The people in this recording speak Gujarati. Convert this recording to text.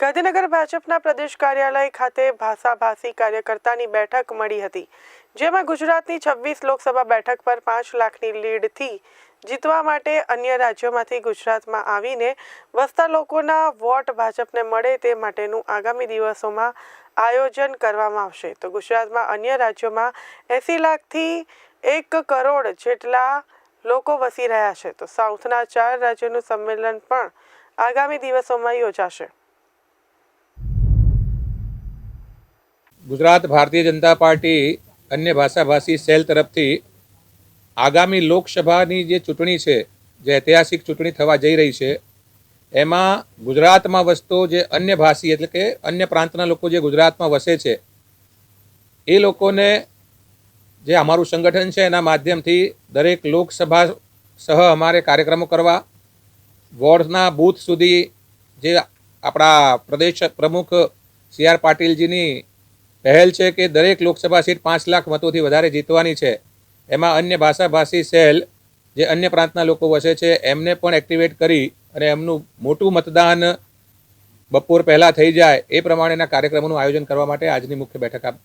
ગાંધીનગર ભાજપના પ્રદેશ કાર્યાલય ખાતે ભાષાભાષી કાર્યકર્તાની બેઠક મળી હતી, જેમાં ગુજરાતની છવ્વીસ લોકસભા બેઠક પર પાંચ લાખની લીડથી જીતવા માટે અન્ય રાજ્યોમાંથી ગુજરાતમાં આવીને વસતા લોકોના વોટ ભાજપને મળે તે માટેનું આગામી દિવસોમાં આયોજન કરવામાં આવશે. તો ગુજરાતમાં અન્ય રાજ્યોમાં એંસી લાખથી એક કરોડ જેટલા લોકો વસી રહ્યા છે. તો સાઉથના ચાર રાજ્યોનું સંમેલન પણ આગામી દિવસોમાં યોજાશે. ગુજરાત ભારતીય જનતા પાર્ટી અન્ય ભાષાભાષી સેલ તરફથી આગામી લોકસભાની જે ચૂંટણી છે, જે ઐતિહાસિક ચૂંટણી થવા જઈ રહી છે, એમાં ગુજરાતમાં વસતો જે અન્ય ભાષી એટલે કે અન્ય પ્રાંતના લોકો જે ગુજરાતમાં વસે છે, એ લોકોને જે અમારું સંગઠન છે એના માધ્યમથી દરેક લોકસભા સહ અમારે કાર્યક્રમો કરવા, વોર્ડના બૂથ સુધી જે આપણા પ્રદેશ પ્રમુખ સી આર પાટીલજીની પહેલ છે કે દરેક લોકસભા સીટ પાંચ લાખ મતોથી વધારે જીતવાની છે. એમાં અન્ય ભાષાભાષી સેલ, જે અન્ય પ્રાંતના લોકો વસે છે, એમને પણ એક્ટિવેટ કરી અને એમનું મોટું મતદાન બપોર પહેલાં થઈ જાય એ પ્રમાણેના કાર્યક્રમોનું આયોજન કરવા માટે આજની મુખ્ય બેઠક